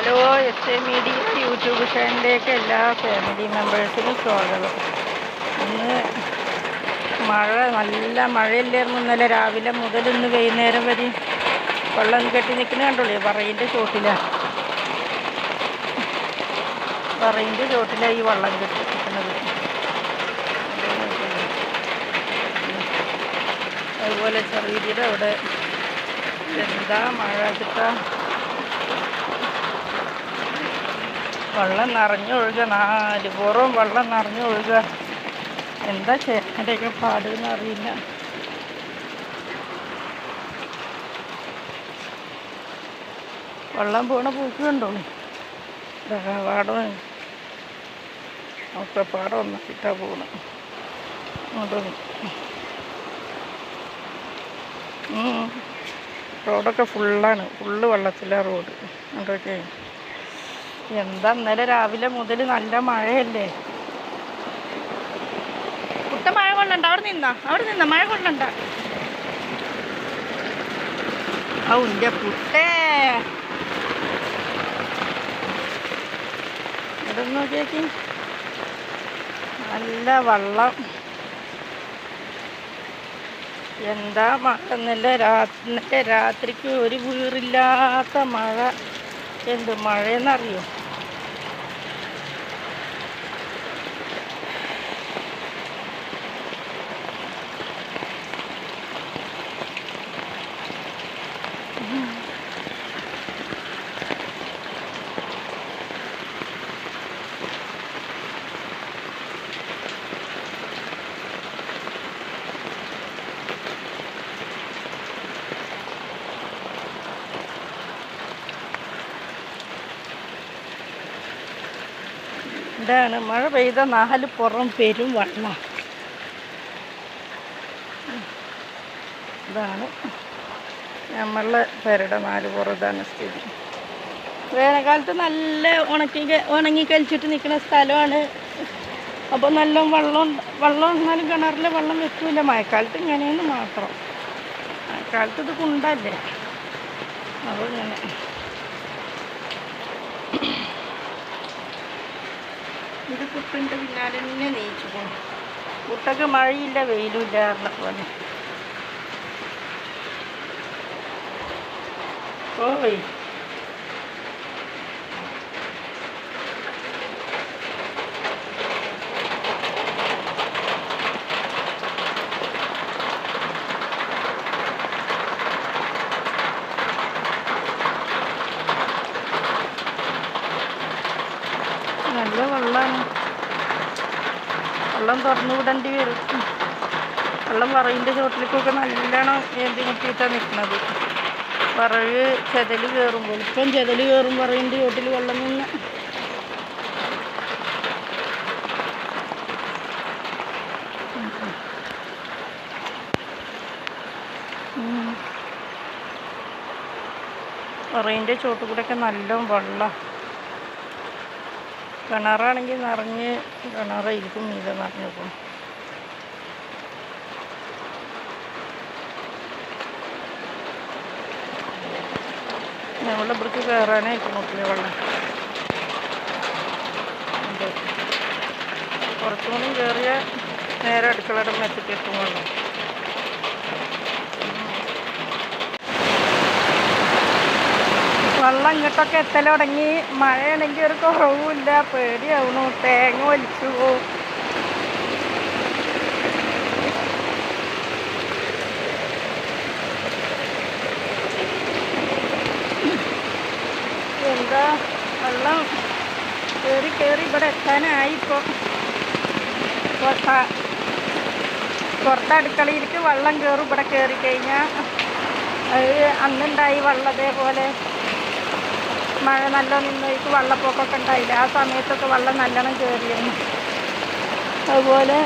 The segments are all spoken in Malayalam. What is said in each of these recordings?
Hello S A media YouTube ചാനലിലേക്ക് എല്ലാ ഫാമിലി മെമ്പേഴ്സിനും സ്വാഗതം. ഇന്ന് മഴ നല്ല മഴയില്ലായിരുന്നു. ഇന്നലെ രാവിലെ മുതൽ ഇന്ന് വൈകുന്നേരം വരെ വെള്ളം കെട്ടി നിൽക്കുന്ന കണ്ടുള്ളൂ. പറയിന്റെ ചോട്ടിലാണ് പറയിന്റെ ചോട്ടിലാണ് ഈ വെള്ളം കെട്ടി നിൽക്കുന്നത്. അതുപോലെ ചെറിയ അവിടെ എന്താ മഴ കിട്ടാ? വെള്ളം നിറഞ്ഞൊഴുക നാല് പുറവും വെള്ളം നിറഞ്ഞൊഴുക എന്താ ചേട്ടന്റെയൊക്കെ പാടുന്ന് അറിയില്ല. വെള്ളം പോണ പൂക്ക് കണ്ടോ? പാടം. ഒക്കെ പാടം ഒന്നായിട്ടാ പോണ. അങ്ങോട്ട് ഉം. റോഡൊക്കെ ഫുള്ളാണ്. ഫുള്ള് വെള്ളത്തിലാണ് റോഡ്. അതൊക്കെ എന്താ ഇന്നലെ രാവിലെ മുതൽ നല്ല മഴയല്ലേ? കുട്ട മഴ കൊണ്ടണ്ട അവിടെ നിന്ന അവിടെ നിന്ന മഴ കൊണ്ടണ്ട എന്റെ പുട്ടേ. ഇവിടെ നോക്കിയേക്ക്. നല്ല വെള്ളം. എന്താ മഴ? ഇന്നലെ രാത്രി രാത്രിക്ക് ഒരു വീറില്ലാത്ത മഴ. എന്ത് മഴയെന്നറിയോ? ഇതാണ് മഴ പെയ്ത നാല് പുറം പെരും വെള്ളം ഇതാണ് നമ്മളുടെ പേരുടെ നാല് പുറം ഇതാണ് സ്ഥിതി. വേനൽക്കാലത്ത് നല്ല ഉണക്കി ഉണങ്ങി കഴിച്ചിട്ട് നിൽക്കുന്ന സ്ഥലമാണ്. അപ്പോൾ നല്ല വെള്ളം വെള്ളം എന്നാലും കിണറിൽ വെള്ളം വെക്കില്ല മഴക്കാലത്ത് ഇങ്ങനെയെന്ന് മാത്രം. മഴക്കാലത്ത് ഇത് കുണ്ടല്ലേ? അപ്പോൾ ഇങ്ങനെ. ഇത് കുട്ടിന്റെ പിന്നാലെ തന്നെ നീച്ചു പോകും കുട്ടക്ക് മഴയില്ല വെയിലും പറഞ്ഞ. പോലെ ഓയ്. നല്ല വെള്ളമാണ് വെള്ളം തുറന്നു വിടേണ്ടി വരും. വെള്ളം വറവിന്റെ ചുവട്ടിലേക്കൊക്കെ നല്ലോണം ഏന്തി മുട്ടിയിട്ടാണ് നിൽക്കുന്നത് വറവ് ചെതൽ കയറും വെളുപ്പം ചെതൽ കയറും വറവിന്റെ ചുവട്ടിൽ വെള്ളം നിന്ന്. വറവിന്റെ ചുവട്ടിൽ കൂടെയൊക്കെ നല്ല വെള്ളം. കിണറാണെങ്കിൽ നിറഞ്ഞ് കിണറായിരിക്കും മീതെ നിറഞ്ഞിപ്പം ഞങ്ങളുടെ ഇവിടേക്ക് കയറാനായിരിക്കും നോക്കില്ല വെള്ളം. കുറച്ചുകൂടി കയറിയ നേരെ അടുക്കളയുടെ മെച്ചക്ക് എത്തും വെള്ളം. വെള്ളം ഇങ്ങോട്ടൊക്കെ എത്തൽ തുടങ്ങി മഴയാണെങ്കിൽ ഒരു കുറവുമില്ല. പേടിയാവണു തേങ്ങ വലിച്ചു എന്താ? വെള്ളം കയറി കയറി ഇവിടെ എത്താനായി ഇപ്പോൾ പുറത്തെ അടുക്കളയിലേക്ക് വെള്ളം കയറും ഇവിടെ കയറി കഴിഞ്ഞാൽ അത് അന്നുണ്ടായി വെള്ളം അതേപോലെ. മഴ നല്ല നിന്നേക്ക് വെള്ളപ്പൊക്കമൊക്കെ ഉണ്ടായില്ല? ആ സമയത്തൊക്കെ വെള്ളം നല്ലോണം കയറിയിരുന്നു അതുപോലെ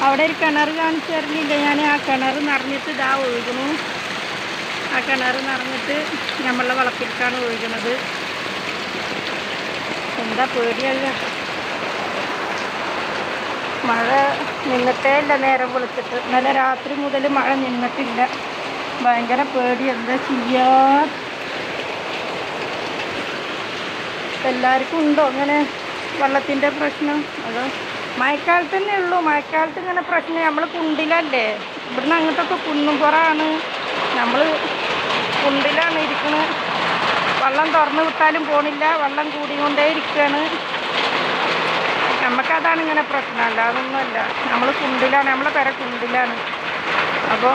അവിടെ ഒരു കിണർ കാണിച്ചു തരുന്നില്ല ഞാൻ ആ കിണർ നിറഞ്ഞിട്ട് ഇതാ ഒഴുകുന്നു. ആ കിണർ നിറഞ്ഞിട്ട് നമ്മളുടെ വളപ്പിലേക്കാണ് ഒഴുകുന്നത്. എന്താ പേടിയല്ല? മഴ നിന്നിട്ടേ ഇല്ല നേരം വിളിച്ചിട്ട് ഇന്നലെ രാത്രി മുതൽ മഴ നിന്നിട്ടില്ല. ഭയങ്കര പേടി എന്താ ചെയ്യാ? എല്ലാവർക്കും ഉണ്ടോ? അങ്ങനെ വെള്ളത്തിന്റെ പ്രശ്നം? അത് മഴക്കാലത്ത് തന്നെ ഉള്ളൂ. മഴക്കാലത്ത് ഇങ്ങനെ പ്രശ്നം. നമ്മൾ കുണ്ടിലല്ലേ? ഇവിടുന്ന് അങ്ങോട്ടൊക്കെ കുന്നും പുറമാണ് നമ്മൾ കുണ്ടിലാണ് ഇരിക്കുന്നത് വെള്ളം തുറന്നു വിട്ടാലും പോണില്ല. വെള്ളം കൂടിക്കൊണ്ടേ ഇരിക്കുകയാണ് നമുക്കതാണ് ഇങ്ങനെ പ്രശ്നം. അല്ലാതൊന്നുമല്ല നമ്മൾ കുണ്ടിലാണ്. നമ്മളെ പേരെ കുണ്ടിലാണ്. അപ്പോൾ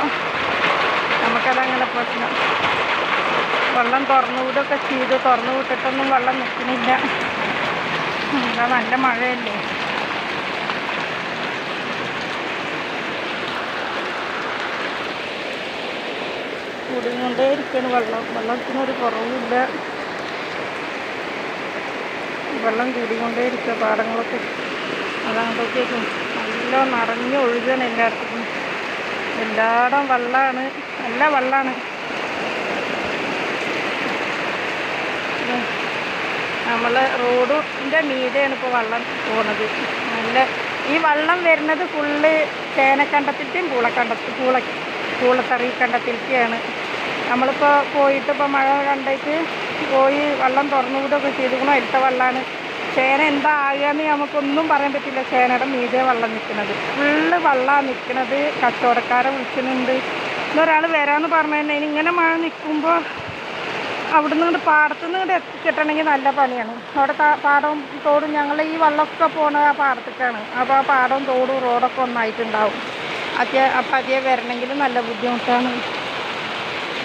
നമുക്കതങ്ങനെ പ്രശ്നം. വെള്ളം തുറന്നുവിടൊക്കെ ചെയ്ത്. തുറന്നു വിട്ടിട്ടൊന്നും വെള്ളം നിൽക്കുന്നില്ല. എന്താ നല്ല മഴയല്ലേ? കൂടിക്കൊണ്ടേ ഇരിക്കുകയാണ് വെള്ളം. വെള്ളത്തിനൊരു കുറവില്ല വെള്ളം കൂടിക്കൊണ്ടേ ഇരിക്കുക പാടങ്ങളൊക്കെ. അതാകുമ്പോഴത്തേക്കും നല്ല നിറഞ്ഞ് ഒഴുകാണ് എല്ലായിടത്തും. എല്ലായിടം വെള്ളമാണ്. നല്ല വെള്ളമാണ്. നമ്മൾ റോഡിന്റെ മീതെയാണ് ഇപ്പോൾ വള്ളം പോണത്. നല്ല ഈ വള്ളം വരുന്നത് ഫുള്ള് ചേനക്കണ്ടത്തിന്റെയും പൂളക്കണ്ടത്തി പൂള പൂളത്തറി കണ്ടത്തിലേക്കാണ് നമ്മളിപ്പോൾ പോയിട്ട് ഇപ്പോൾ മഴ കണ്ടിട്ട് പോയി വള്ളം തുറന്നു വിടുകയൊക്കെ അടുത്ത വെള്ളമാണ്. ചേന എന്താ ആകുകയെന്ന് നമുക്കൊന്നും പറയാൻ പറ്റില്ല. ചേനയുടെ മീതെ വള്ളം നിൽക്കുന്നത്. ഫുള്ള് വള്ളമാണ് നിൽക്കുന്നത്. കച്ചവടക്കാരെ വിളിക്കുന്നുണ്ട്. ഇന്നൊരാൾ വരാമെന്ന് പറഞ്ഞു കഴിഞ്ഞാൽ ഇങ്ങനെ മഴ നിൽക്കുമ്പോൾ അവിടെ നിന്ന് ഇങ്ങോട്ട് പാടത്തു നിന്ന് ഇങ്ങോട്ട് എത്തിക്കിട്ടണമെങ്കിൽ നല്ല പണിയാണ്. അവിടെ പാടവും തോടും ഞങ്ങൾ ഈ വള്ളമൊക്കെ പോണ ആ പാടത്തേക്കാണ്. അപ്പോൾ ആ പാടവും തോടും റോഡൊക്കെ ഒന്നായിട്ടുണ്ടാവും. അത്യ അപ്പം അതേ വരണമെങ്കിൽ നല്ല ബുദ്ധിമുട്ടാണ്.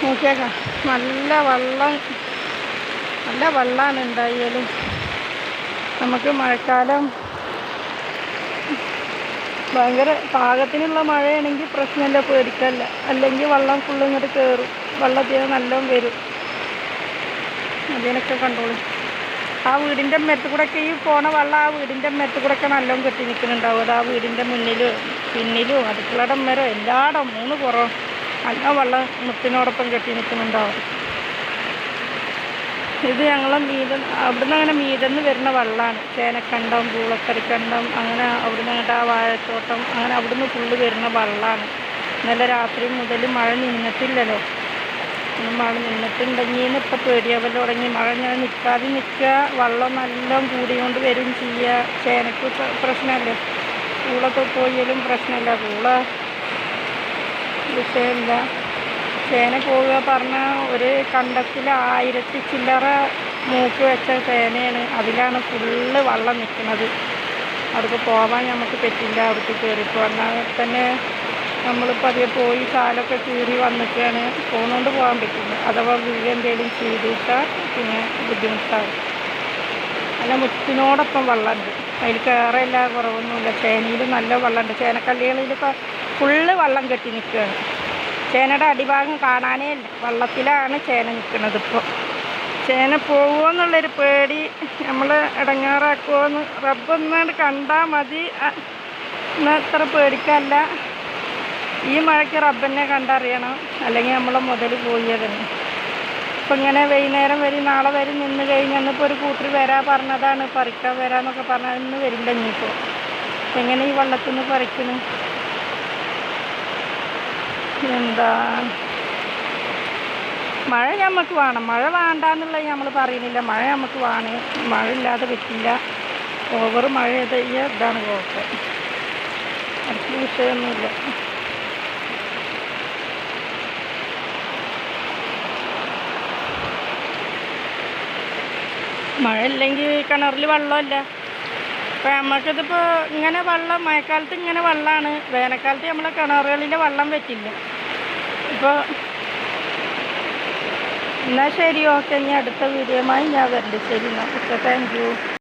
നോക്കിയേക്കാം. നല്ല വള്ളം നല്ല വെള്ളമാണ് ഉണ്ടായാലും നമുക്ക് മഴക്കാലം ഭയങ്കര പാകത്തിനുള്ള മഴയാണെങ്കിൽ പ്രശ്നമില്ല പേടിക്കല്ല. അല്ലെങ്കിൽ വള്ളം ഫുള്ള് ഇങ്ങോട്ട് കയറും വെള്ളത്തിന് നല്ലോണം വരും. അതിനൊക്കെ കണ്ടോളൂ. ആ വീടിന്റെ മെത്ത് കൂടെയൊക്കെ ഈ പോണ വെള്ളം ആ വീടിന്റെ മെത്ത് കൂടെയൊക്കെ നല്ലോണം കെട്ടി നിൽക്കുന്നുണ്ടാവും അത് ആ വീടിന്റെ മുന്നിലും പിന്നിലും അടുക്കളയുടെ മരോ എല്ലായിടം മൂന്ന് പുറം നല്ല വെള്ളം മുത്തിനോടൊപ്പം കെട്ടി നിൽക്കുന്നുണ്ടാവും ഇത് ഞങ്ങളെ മീത അവിടുന്ന് അങ്ങനെ മീതെന്ന് വരുന്ന വെള്ളമാണ് ചേനക്കണ്ടം പൂളക്കറിക്കണ്ടം അങ്ങനെ അവിടുന്ന് അങ്ങോട്ട് ആ വാഴത്തോട്ടം അങ്ങനെ അവിടുന്ന് ഫുള്ള് വരുന്ന വെള്ളമാണ് ഇന്നലെ രാത്രി മുതൽ മഴ നിന്നിട്ടില്ലല്ലോ. മഴ നിന്നിട്ടുണ്ടെങ്കിൽ ഇപ്പം പേടിയാവല്ലോ തുടങ്ങി. മഴ ഞാൻ നിൽക്കാതെ നിൽക്കുക വെള്ളം നല്ലോണം കൂടിയോണ്ട് വരും ചെയ്യുക ചേനക്ക് പ്ര- പ്രശ്നമല്ലേ കൂളൊക്കെ പോയാലും പ്രശ്നമില്ല കൂള വിഷയമില്ല ചേന പോവുക പറഞ്ഞാൽ ഒരു കണ്ടത്തിൽ ആയിരത്തി ചില്ലറ മൂക്ക് വെച്ച ചേനയാണ്. അതിലാണ് ഫുള്ള് വെള്ളം നിൽക്കുന്നത് അവിടേക്ക് പോവാൻ നമുക്ക് പറ്റില്ല. അവിടേക്ക് കയറിപ്പോന്നാൽ തന്നെ നമ്മളിപ്പോൾ അതിൽ പോയി കാലൊക്കെ കീറി വന്നിട്ടാണ് പോകുന്നോണ്ട് പോകാൻ പറ്റില്ല അഥവാ വീട് എന്തെങ്കിലും ചെയ്തിട്ടാൽ പിന്നെ ബുദ്ധിമുട്ടാകും അല്ല മുത്തിനോടൊപ്പം വെള്ളമുണ്ട് അതിൽ കയറില്ല കുറവൊന്നുമില്ല. ചേനയിൽ നല്ല വെള്ളമുണ്ട് ചേനക്കല്ലുകളിലൊക്കെ ഫുള്ള് വെള്ളം കെട്ടി നിൽക്കുകയാണ്. ചേനയുടെ അടിഭാഗം കാണാനേ ഇല്ല. വെള്ളത്തിലാണ് ചേന നിൽക്കുന്നത് ഇപ്പോൾ ചേന പോകുമോ എന്നുള്ളൊരു പേടി നമ്മൾ ഇടങ്ങാറാക്കുമോ എന്ന് റബ്ബൊന്നാണ്ട് കണ്ടാൽ മതി. എന്നാൽ അത്ര പേടിക്കല്ല. ഈ മഴയ്ക്ക് റബ്ബിനെ കണ്ടറിയണം. അല്ലെങ്കിൽ നമ്മൾ മുതൽ പോയതന്നെ ഇപ്പം ഇങ്ങനെ വൈകുന്നേരം വരും നാളെ വരും നിന്ന് കഴിഞ്ഞ് ഇന്നിപ്പോൾ ഒരു കൂട്ടർ വരാ പറഞ്ഞതാണ്. പറിക്കാൻ വരാമെന്നൊക്കെ പറഞ്ഞാൽ ഇന്ന് വരില്ല ഇനിയിപ്പോൾ എങ്ങനെ ഈ വെള്ളത്തിൽ നിന്ന് പറിക്കുന്നു എന്താ? മഴ നമുക്ക് വേണം. മഴ വേണ്ടാന്നുള്ളത് നമ്മൾ പറയുന്നില്ല. മഴ നമുക്ക് വേണം. മഴ ഇല്ലാതെ പറ്റില്ല. ഓവർ മഴ ചെയ്ത് ഇതാണ് കുഴപ്പം. അടുത്ത വിഷയമൊന്നുമില്ല. മഴ ഇല്ലെങ്കിൽ കിണറിൽ വെള്ളമില്ല. അപ്പോൾ നമുക്കിതിപ്പോൾ ഇങ്ങനെ വെള്ളം മഴക്കാലത്ത് ഇങ്ങനെ വെള്ളമാണ്. വേനൽക്കാലത്ത് നമ്മളെ കിണറുകളിൽ വെള്ളം പറ്റില്ല. ഇപ്പോൾ എന്നാൽ ശരി ഓക്കെ. ഇനി അടുത്ത വീഡിയോയുമായി ഞാൻ വരണ്ട്. ശരി എന്നാൽ. Okay thank you.